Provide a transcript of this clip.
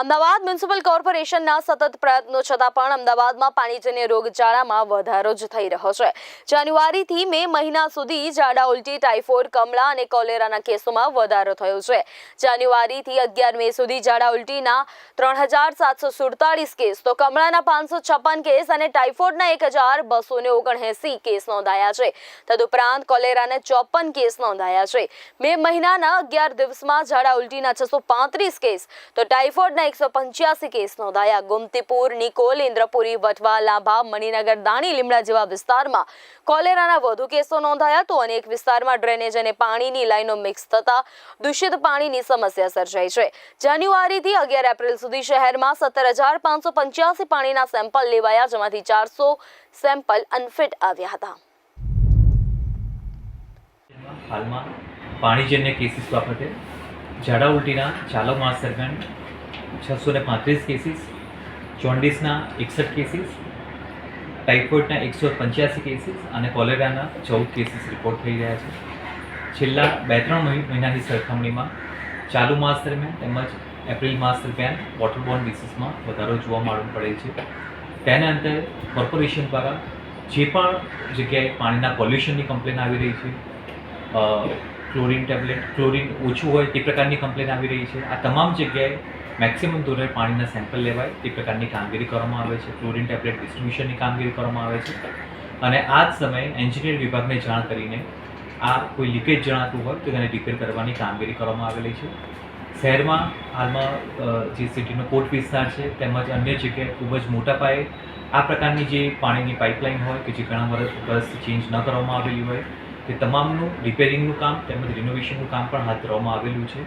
Ahmedabad municipal કોર્પોરેશનના સતત પ્રયત્નો છતાં પણ અમદાવાદમાં પાણીજન્ય રોગચાળામાં વધારો જ થઈ રહ્યો છે. જાન્યુઆરીથી મે મહિના સુધી ઝાડા ઉલટી, ટાઇફોઇડ, કમળા અને કોલેરાના કેસોમાં વધારો થયો છે. જાન્યુઆરીથી અગિયાર મે સુધી ઝાડા ઉલટીના ત્રણ હજાર સાતસો સુડતાલીસ કેસ, તો કમળાના પાંચસો છપ્પન કેસ અને ટાઇફોઇડના એક હજાર બસો ને ઓગણએંસી કેસ નોંધાયા છે. તદુપરાંત કોલેરાના ચોપન કેસ નોંધાયા છે. મે મહિનાના અગિયાર દિવસમાં ઝાડા ઉલટીના છસો પાંત્રીસ કેસ, તો ટાઇફોઇડના એકસો પંચ્યાસી કેસ નોંધાયા. ગોમતીપુર, નિકોલ, ઇન્દ્રપુરી વટવા લાંભા, મણિનગર, દાણી, લીમડા જેવા વિસ્તારમાં કોલેરાના વધુ કેસો નોંધાયા તો અનેક વિસ્તારમાં ડ્રેનેજ અને પાણીની લાઈનો મિક્સ થતા દૂષિત પાણીની સમસ્યા સર્જાઈ છે. જાન્યુઆરીથી અગિયાર એપ્રિલ સુધી શહેરમાં સત્તર હજાર પાંચસો પંચ્યાસી પાણીના સેમ્પલ લેવાયા, જેમાંથી ચારસો સેમ્પલ અનફિટ આવ્યા હતા. પાણીજન્ય કેસીસ બાબતે ઝાડા ઉલટીના ચાલુ માસ દરમિયાન છસો ને પાંત્રીસ કેસીસ ચોંડીસના એકસઠ કેસીસ ટાઇફોઇડના એકસો પંચ્યાસી કેસીસ અને કોલેરાના ચૌદ કેસીસ રિપોર્ટ થઈ રહ્યા છે. છેલ્લા બે ત્રણ મહિ- મહિનાની સરખામણીમાં ચાલુ માસ દરમિયાન તેમજ એપ્રિલ માસ દરમિયાન વોટરબોર્ન ડિસીઝમાં વધારો જોવા મળવો પડે છે. તેના અંતે કોર્પોરેશન દ્વારા જે પણ જગ્યાએ પાણીના પોલ્યુશનની કમ્પ્લેન આવી રહી છે ક્લોરીન ટેબ્લેટ, ક્લોરિન ઓછું હોય તે પ્રકારની કમ્પ્લેન આવી રહી છે. આ તમામ જગ્યાએ મેક્સિમમ ધોરણે પાણીના સેમ્પલ લેવાય તે પ્રકારની કામગીરી કરવામાં આવે છે. ક્લોરિન ટેબ્લેટ ડિસ્ટ્રીબ્યુશનની કામગીરી કરવામાં આવે છે. અને આ જ સમયે એન્જિનિયર વિભાગને જાણ કરીને આ કોઈ લીકેજ જણાતું હોય તો તેને રિપેર કરવાની કામગીરી કરવામાં આવેલી છે. શહેરમાં હાલમાં જે સિટીનો કોટ વિસ્તાર છે તેમજ અન્ય જગ્યાએ ખૂબ જ મોટા પાયે આ પ્રકારની જે પાણીની પાઇપલાઇન હોય કે જે ઘણા વર્ષ વર્ષથી ચેન્જ ન કરવામાં આવેલી હોય તે તમામનું રિપેરિંગનું કામ તેમજ રિનોવેશનનું કામ પણ હાથ ધરવામાં આવેલું છે.